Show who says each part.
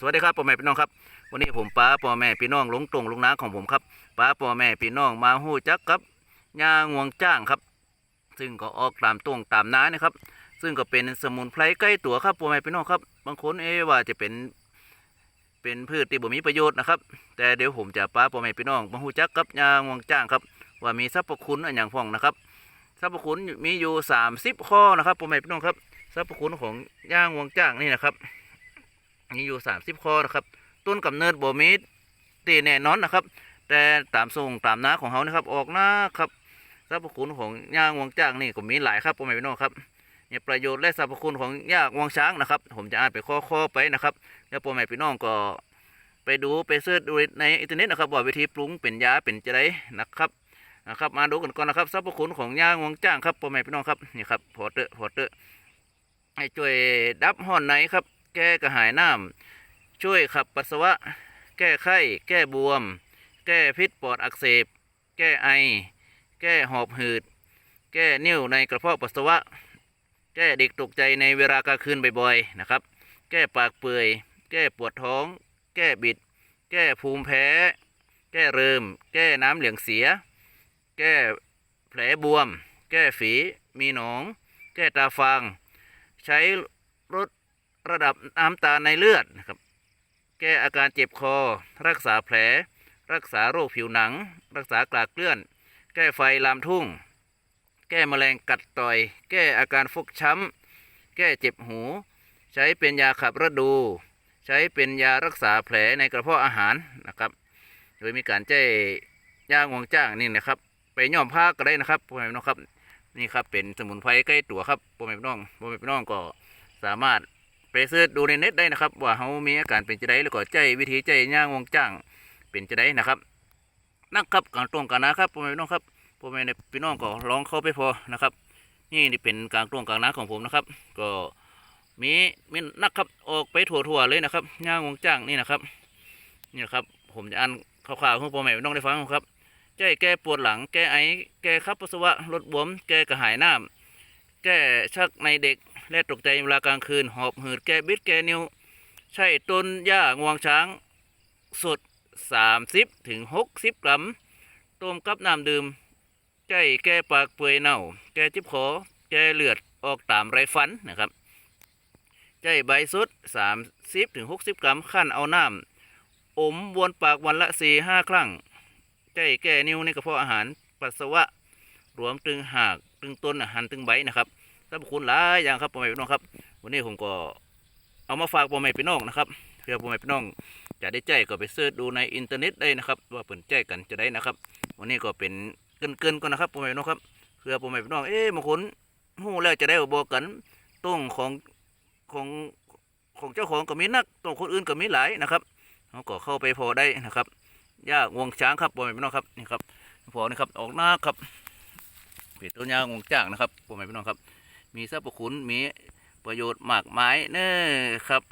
Speaker 1: สวัสดีครับพ่อแม่พี่น้องครับ วันนี้ผมป้าพ่อแม่พี่น้องลงตรงลงน้าของผมครับป้าพ่อแม่พี่น้องมาหู้จักกับยางวงจ้างครับ ซึ่งก็ออกตามตรงตามน้านะครับ ซึ่งก็เป็นสมุนไพรใกล้ตัวครับพ่อแม่พี่น้องครับ บางคนเอว่าจะเป็นเป็นพืชที่บ่มีประโยชน์นะครับ แต่เดี๋ยวผมจะป้าพ่อแม่พี่น้องมาหู้จักกับยางวงจ้างครับ ว่ามีสรรพคุณอะไรอย่างพ่องนะครับสรรพคุณมีอยู่ 30 ข้อนะครับพ่อแม่พี่น้องครับสรรพคุณของย่างวงจ้างนี่นะครับ มีอยู่30ข้อนะครับ ต้นกำเนิดบ่มีตีแน่นอนนะครับ แต่ตามทรงตามน้าของเขานะครับ ออกหน้าครับสรรพคุณของย่างวงจ้างนี่ก็มีหลายครับพ่อแม่พี่น้องครับเนี่ยประโยชน์และสรรพคุณของย่างวงช้างนะครับ ผมจะอ่านไปข้อๆไปนะครับ แล้วพ่อแม่พี่น้องก็ไปดูไปเสิร์ชดูในอินเทอร์เน็ตนะครับว่าวิธีปรุงเป็นยาเป็นจะได้นะครับนะครับมาดูกันก่อนนะครับสรรพคุณของย่างวงจ้างครับพ่อแม่พี่น้องครับนี่ครับพอเตอร์พอเตอร์ให้ช่วยดับห่อนในครับ แก้กระหายน้ำช่วยขับปัสสาวะ แก้ไข้ แก้บวม แก้พิษปอดอักเสบ แก้ไอ แก้หอบหืด แก้นิ่วในกระเพาะปัสสาวะ แก้เด็กตกใจในเวลากลางคืนบ่อยๆนะครับ แก้ปากเปื่อย แก้ปวดท้อง แก้บิด แก้ภูมิแพ้ แก้เริม แก้น้ำเหลืองเสีย แก้แผลบวม แก้ฝี มีหนอง แก้ตาฟาง ใช้ลด ระดับน้ำตาลในเลือดนะครับ แก้อาการเจ็บคอ รักษาแผล รักษาโรคผิวหนัง รักษากลากเกลื่อน แก้ไฟลามทุ่ง แก้แมลงกัดต่อย แก้อาการฟกช้ำ แก้เจ็บหู ใช้เป็นยาขับฤดู ใช้เป็นยารักษาแผลในกระเพาะอาหารนะครับ โดยมีการแจ้ยางวงจ้างนี่นะครับ ไปย่อมผ้าก็ได้นะครับพ่อแม่พี่น้องครับนี่ครับเป็นสมุนไพรใกล้ตัวครับพ่อแม่พี่น้องพ่อแม่พี่น้องก็สามารถ ไปเสิร์ชดูในเน็ตได้นะครับ ว่าเขามีอาการเป็นจะได้แล้วก็ใจวิธีใจย่างวงจ้างเป็นจะได้นะครับนะครับกลางตรงกันนะครับพ่อแม่พี่น้องครับพ่อแม่พี่น้องก็ลองเข้าไปพอนะครับนี่นี่เป็นกลางตรงกลางน้าของผมนะครับ ก็มีมีนักครับออกไปทั่วๆเลยนะครับย่างวงจ้างนี่นะครับนี่นะครับ ผมจะอ่านข่าวๆให้พ่อแม่พี่น้องได้ฟังครับใจแก้ปวดหลังแก้ไอแก้ขับปัสสาวะลดบวม แก้กระหายน้ำแก้ชักในเด็ก และตกใจเวลากลางคืน หอบหืดแก้บิดแก้นิ้ว ใช่ต้นหญ้างวงช้าง สด 30ถึง60 กรัม ต้มกับน้ำดื่มใจแก้ปากเปื่อยเน่า แก้จิบคอแก้เลือดออกตามไรฟันนะครับใจใบสด30ถึง60 กรัมขั้นเอาน้ำอมวนปากวันละ 4-5 ครั้งใจแก้นิ้วในกระเพาะอาหารปัสสาวะ รวมตึงหากตึงต้นหันตึงใบนะครับ สรรพคุณหลายอย่างครับพ่อแม่พี่น้องครับ วันนี้ผมก็เอามาฝากพ่อแม่พี่น้องนะครับเพื่อพ่อแม่พี่น้องจะได้แจ้ก็ไปเสิร์ชดูในอินเทอร์เน็ตได้นะครับ ว่าเปิดแจ้กันจะได้นะครับ วันนี้ก็เป็นเกินเกินๆก่อนนะครับพ่อแม่พี่น้องครับเพื่อพ่อแม่พี่น้องเอ๊ะบางคนหูแล้วจะได้บอกกันต้งของของของเจ้าของก็มีนักต้งคนอื่นก็มีหลายนะครับเขาก็เข้าไปพอได้นะครับยากวงช้างครับพ่อแม่พี่น้องครับนี่ครับพอนี่ครับออกหน้าครับเป็ดตัวยางวงจ้างนะครับพ่อแม่พี่น้องครับ มีสรรพคุณมีประโยชน์มากมายเน้อครับ